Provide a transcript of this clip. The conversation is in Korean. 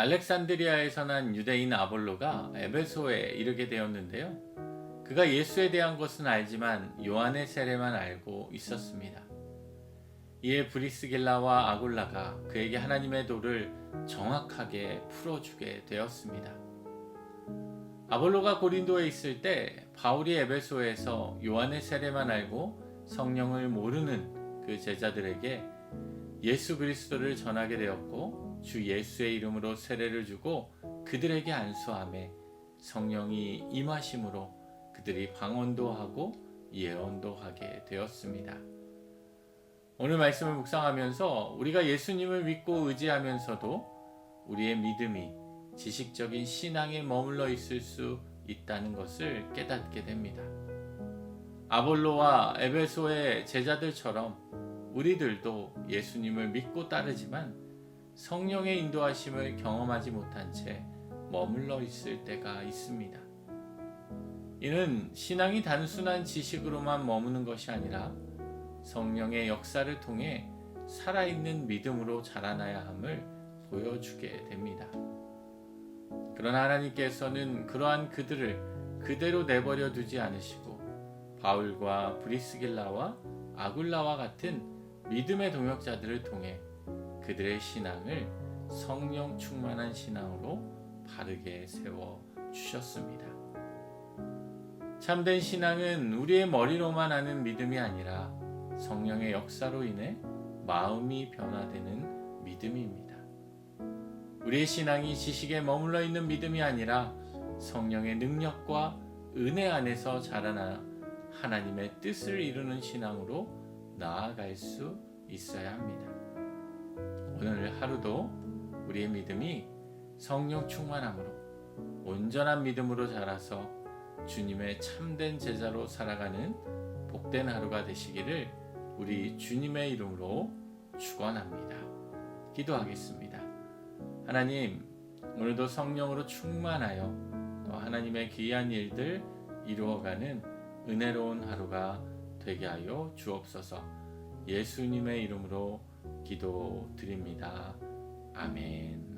알렉산드리아에서 난 유대인 아볼로가 에베소에 이르게 되었는데요. 그가 예수에 대한 것은 알지만 요한의 세례만 알고 있었습니다. 이에 브리스길라와 아굴라가 그에게 하나님의 도를 정확하게 풀어주게 되었습니다. 아볼로가 고린도에 있을 때 바울이 에베소에서 요한의 세례만 알고 성령을 모르는 그 제자들에게 예수 그리스도를 전하게 되었고 주 예수의 이름으로 세례를 주고 그들에게 안수함에 성령이 임하심으로 그들이 방언도 하고 예언도 하게 되었습니다. 오늘 말씀을 묵상하면서 우리가 예수님을 믿고 의지하면서도 우리의 믿음이 지식적인 신앙에 머물러 있을 수 있다는 것을 깨닫게 됩니다. 아볼로와 에베소의 제자들처럼 우리들도 예수님을 믿고 따르지만 성령의 인도하심을 경험하지 못한 채 머물러 있을 때가 있습니다. 이는 신앙이 단순한 지식으로만 머무는 것이 아니라 성령의 역사를 통해 살아있는 믿음으로 자라나야 함을 보여주게 됩니다. 그러나 하나님께서는 그러한 그들을 그대로 내버려 두지 않으시고 바울과 브리스길라와 아굴라와 같은 믿음의 동역자들을 통해 그들의 신앙을 성령 충만한 신앙으로 바르게 세워 주셨습니다. 참된 신앙은 우리의 머리로만 하는 믿음이 아니라 성령의 역사로 인해 마음이 변화되는 믿음입니다. 우리의 신앙이 지식에 머물러 있는 믿음이 아니라 성령의 능력과 은혜 안에서 자라나 하나님의 뜻을 이루는 신앙으로 나아갈 수 있어야 합니다. 오늘 하루도 우리의 믿음이 성령 충만함으로 온전한 믿음으로 자라서 주님의 참된 제자로 살아가는 복된 하루가 되시기를 우리 주님의 이름으로 축원합니다. 기도하겠습니다. 하나님, 오늘도 성령으로 충만하여 또 하나님의 귀한 일들 이루어가는 은혜로운 하루가 되게 하여 주옵소서. 예수님의 이름으로 기도드립니다. 아멘.